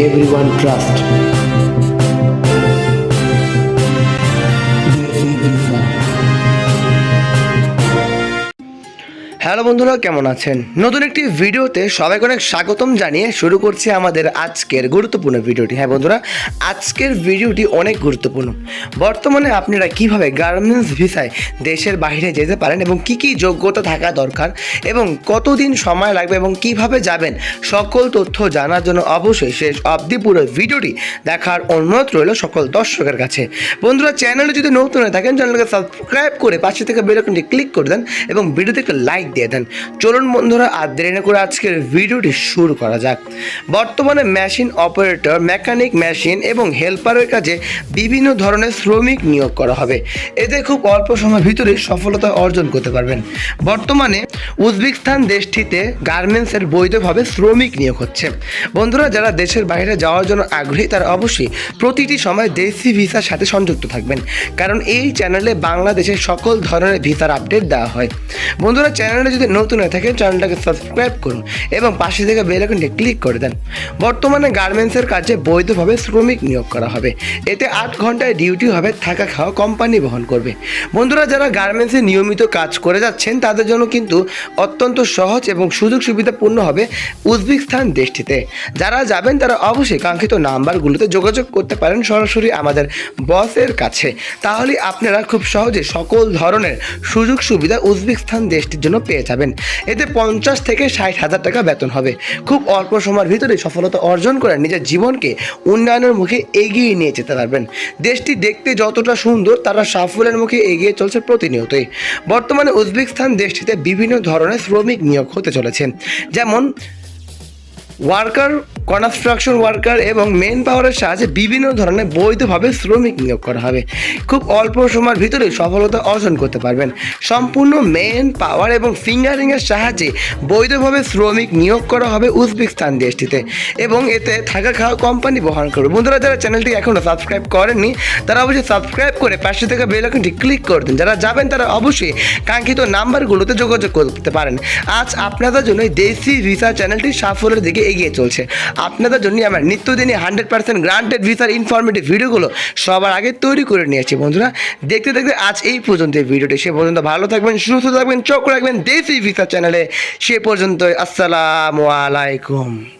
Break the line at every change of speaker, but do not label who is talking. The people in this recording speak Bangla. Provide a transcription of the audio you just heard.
everyone trusts.
হ্যালো বন্ধুরা, কেমন আছেন? নতুন একটি ভিডিওতে সবাইকে অনেক স্বাগতম জানিয়ে শুরু করছি আমাদের আজকের গুরুত্বপূর্ণ ভিডিওটি। হ্যাঁ বন্ধুরা, আজকের ভিডিওটি অনেক গুরুত্বপূর্ণ। বর্তমানে আপনারা কীভাবে গার্মেন্টস ভিসায় দেশের বাইরে যেতে পারেন এবং কি কি যোগ্যতা থাকা দরকার এবং কতদিন সময় লাগবে এবং কীভাবে যাবেন, সকল তথ্য জানার জন্য অবশ্যই শেষ অবধি পুরো ভিডিওটি দেখার অনুরোধ রইল সকল দর্শকের কাছে। বন্ধুরা, চ্যানেলে যদি নতুন হয়ে থাকেন চ্যানেলকে সাবস্ক্রাইব করে পাশে থেকে বেলকনটি ক্লিক করে দেন এবং ভিডিওতে একটা লাইক দিয়ে দেন। চলুন বন্ধুরা, আর দেরি না করে আজকের ভিডিওটি শুরু করা যাক। বর্তমানে মেশিন অপারেটর, মেকানিক মেশিন এবং হেল্পারের কাজে বিভিন্ন ধরনের শ্রমিক নিয়োগ করা হবে। এতে খুব অল্প সময়ের ভিতরে সফলতা অর্জন করতে পারবেন। বর্তমানে উজবেকিস্তান দেশটিতে গার্মেন্টসের বৈধভাবে শ্রমিক নিয়োগ হচ্ছে। বন্ধুরা, যারা দেশের বাইরে যাওয়ার জন্য আগ্রহী, তারা অবশ্যই প্রতিটি সময় দেশি ভিসার সাথে সংযুক্ত থাকবেন। কারণ এই চ্যানেলে বাংলাদেশের সকল ধরনের ভিসার আপডেট দেওয়া হয়। বন্ধুরা চ্যানেলে যদি নতুন হয়ে থাকেন, চ্যানেলটাকে সাবস্ক্রাইব করুন এবং পাশে থেকে বেল আইকনটি ক্লিক করে দেন। বর্তমানে গার্মেন্টসের কাজে বৈধভাবে শ্রমিক নিয়োগ করা হবে। এতে আট ঘন্টায় ডিউটি হবে, থাকা খাওয়া কোম্পানি বহন করবে। বন্ধুরা, যারা গার্মেন্টসে নিয়মিত কাজ করে যাচ্ছেন, তাদের জন্য কিন্তু অত্যন্ত সহজ এবং সুযোগ সুবিধাপূর্ণ হবে উজবেকিস্তান দেশটিতে। যারা যাবেন, তারা অবশ্যই কাঙ্ক্ষিত নাম্বারগুলোতে যোগাযোগ করতে পারেন সরাসরি আমাদের বসের কাছে। তাহলে আপনারা খুব সহজে সকল ধরনের সুযোগ সুবিধা উজবেকিস্তান দেশটির জন্য পেয়ে যাবেন। এতে পঞ্চাশ থেকে ষাট হাজার টাকা বেতন হবে। খুব অল্প সময়ের ভিতরে সফলতা অর্জন করে নিজের জীবনকে উন্নয়নের মুখে এগিয়ে নিয়ে যেতে পারবেন। দেশটি দেখতে যতটা সুন্দর, তারা সাফল্যের মুখে এগিয়ে চলছে প্রতিনিয়তই। বর্তমানে উজবেকিস্তান দেশটিতে বিভিন্ন ধরনের শ্রমিক নিয়োগ হতে চলেছেন যেমন, ওয়ার্কার কনস্ট্রাকশন ওয়ার্কার এবং মেন পাওয়ারের সাহায্যে বিভিন্ন ধরনের বৈধভাবে শ্রমিক নিয়োগ করা হবে। খুব অল্প সময়ের ভিতরে সফলতা অর্জন করতে পারবেন। সম্পূর্ণ মেন পাওয়ার এবং ফিঙ্গারিংয়ের সাহায্যে বৈধভাবে শ্রমিক নিয়োগ করা হবে উজবেকিস্তান দেশটিতে। এবং এতে থাকা খাওয়া কোম্পানি বহন করবে। বন্ধুরা, যারা চ্যানেলটি এখনও সাবস্ক্রাইব করেননি, তারা অবশ্যই সাবস্ক্রাইব করে পাশে থেকে বেল ক্লিক করে দিন। যারা যাবেন, তারা অবশ্যই কাঙ্ক্ষিত নাম্বারগুলোতে যোগাযোগ করতে পারেন। আজ আপনাদের জন্য দেশি ভিসা চ্যানেলটি সাফল্যের দিকে এগিয়ে চলছে। আপনাদের জন্য আমার নিত্যদিনই হান্ড্রেড পার্সেন্ট গ্রান্টেড ভিসার ইনফরমেটিভ ভিডিওগুলো সবার আগে তৈরি করে নিয়েছি বন্ধুরা, দেখতে দেখতে আজ এই পর্যন্ত ভিডিওটি। সে পর্যন্ত ভালো থাকবেন, সুস্থ থাকবেন, চোখ রাখবেন। দেশি ভিসা চ্যানেলে সে পর্যন্ত আসসালামু আলাইকুম।